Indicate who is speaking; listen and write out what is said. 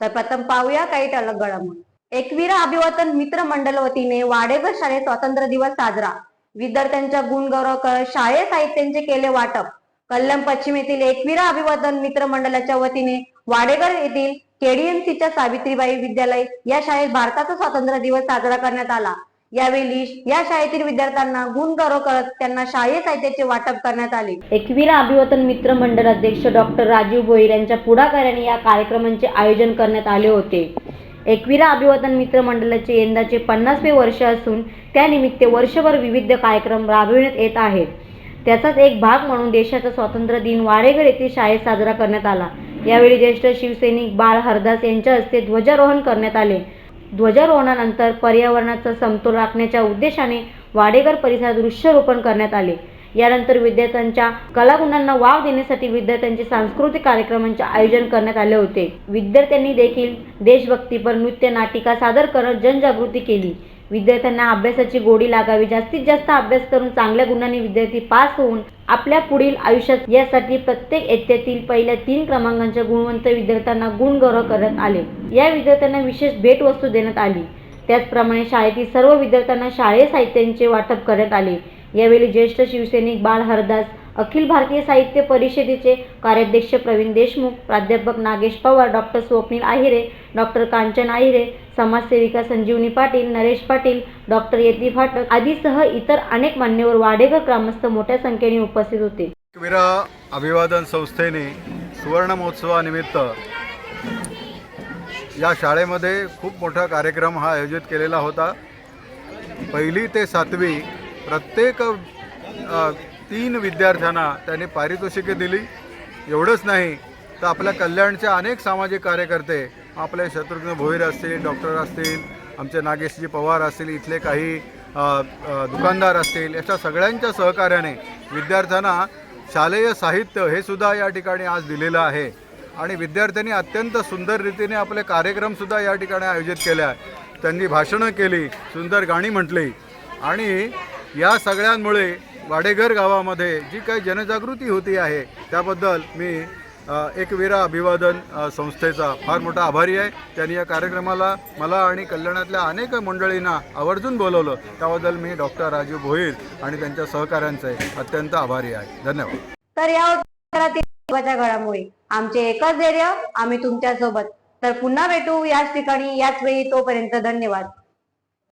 Speaker 1: तर प्रथम पाहूया काही टळक घडामोडी. एकविरा अभिवादन मित्र मंडळ वतीने वाडेगर शाळेत स्वातंत्र्य दिवस साजरा. विद्यार्थ्यांच्या गुणगौरव करत शाळेय साहित्यांचे केले वाटप. कल्याण पश्चिम येथील एकविरा अभिवादन मित्र मंडळाच्या वतीने वाडेगर येथील केडीएमसीच्या सावित्रीबाई विद्यालय या शाळेत भारताचा स्वातंत्र्य दिवस साजरा करण्यात आला. यावेळी या शाळेतील विद्यार्थ्यांना गुणगौरव करत त्यांना शाळे साहित्याचे वाटप करण्यात आले. एकविरा अभिवतन मित्र मंडळ अध्यक्ष डॉक्टर राजीव भोईर यांच्या पुढाकाराने या कार्यक्रमांचे आयोजन करण्यात आले होते. एकविरा अभिवादन मित्र मंडळाचे यंदाचे पन्नासवे वर्ष असून त्यानिमित्त वर्षभर विविध कार्यक्रम राबविण्यात येत आहेत. त्याचाच एक भाग म्हणून देशाचा स्वातंत्र्य दिन वाडेघर येथे शाळेत साजरा करण्यात आला. यावेळी ज्येष्ठ शिवसैनिक बाळ हरदास यांच्या हस्ते ध्वजारोहण करण्यात आले. ध्वजारोहणानंतर पर्यावरणाचा समतोल राखण्याच्या उद्देशाने वाडेगर परिसरात वृक्षारोपण करण्यात आले. यानंतर विद्यार्थ्यांच्या कलागुणांना वाव देण्यासाठी विद्यार्थ्यांचे सांस्कृतिक कार्यक्रमांचे आयोजन करण्यात आले होते. विद्यार्थ्यांनी देखील देशभक्तीपर नृत्य नाटिका सादर करत जनजागृती केली. विद्यार्थ्यांना अभ्यासाची गोडी लागावी जास्तीत जास्त अभ्यास करून चांगल्या गुणांनी विद्यार्थी पास होऊन आपल्या पुढील आयुष्यात यासाठी प्रत्येक येत्यातील पहिल्या तीन क्रमांकांच्या गुणवंत विद्यार्थ्यांना गुणगौरव करण्यात आले. या विद्यार्थ्यांना विशेष भेटवस्तू देण्यात आली. त्याचप्रमाणे शाळेतील सर्व विद्यार्थ्यांना शाळेय साहित्यांचे वाटप करण्यात आले. यावेळी ज्येष्ठ शिवसैनिक बाळ हरदास अखिल भारतीय साहित्य परिषदेचे कार्याध्यक्ष प्रवीण देशमुख प्राध्यापक नागेश पवार डॉक्टर स्वप्नील आहिरे डॉक्टर कांचन आहिरे समाजसेविका संजीवनी पाटील नरेश पाटील डॉक्टर यती फाटक आदीसह इतर अनेक मान्यवर वाडेगर ग्रामस्थ मोठ्या संख्येने उपस्थित होते.
Speaker 2: विरा अभिवादन संस्थेने सुवर्ण महोत्सवानिमित्त या शाळेमध्ये खूप मोठा कार्यक्रम हा आयोजित केलेला होता. पहिली ते सातवी प्रत्येक तीन विद्यार्थ्यांना त्यांनी पारितोषिके दिली. एवढंच नाही तर आपल्या कल्याणचे अनेक सामाजिक कार्यकर्ते आपले शत्रुघ्न भोईर असतील डॉक्टर असतील आमचे नागेशजी पवार असतील इथले काही दुकानदार असतील अशा सगळ्यांच्या सहकार्याने विद्यार्थ्यांना शालेय साहित्य हे सुद्धा या ठिकाणी आज दिलेलं आहे. आणि विद्यार्थ्यांनी अत्यंत सुंदर रीतीने आपले कार्यक्रमसुद्धा या ठिकाणी आयोजित केले आहे त्यांनी भाषणं केली सुंदर गाणी म्हटली. आणि या सगळ्यांमुळे वाडेघर गावामध्ये जी काही जनजागृती होती आहे त्याबद्दल मी अ, एकवीरा अभिवादन संस्थेचा फार मोठा आभारी आहे. त्यांनी या कार्यक्रमाला मला आणि कल्याणातल्या अनेक मंडळींना आवर्जून बोलवलं. त्याबद्दल मी डॉक्टर राजीव भोईर आणि त्यांच्या सहकाऱ्यांचे अत्यंत आभारी आहे. धन्यवाद.
Speaker 1: तर या घडामुळे आमचे एकच धैर्य आम्ही तुमच्यासोबत तर पुन्हा भेटू याच ठिकाणी याच वेळी तोपर्यंत धन्यवाद.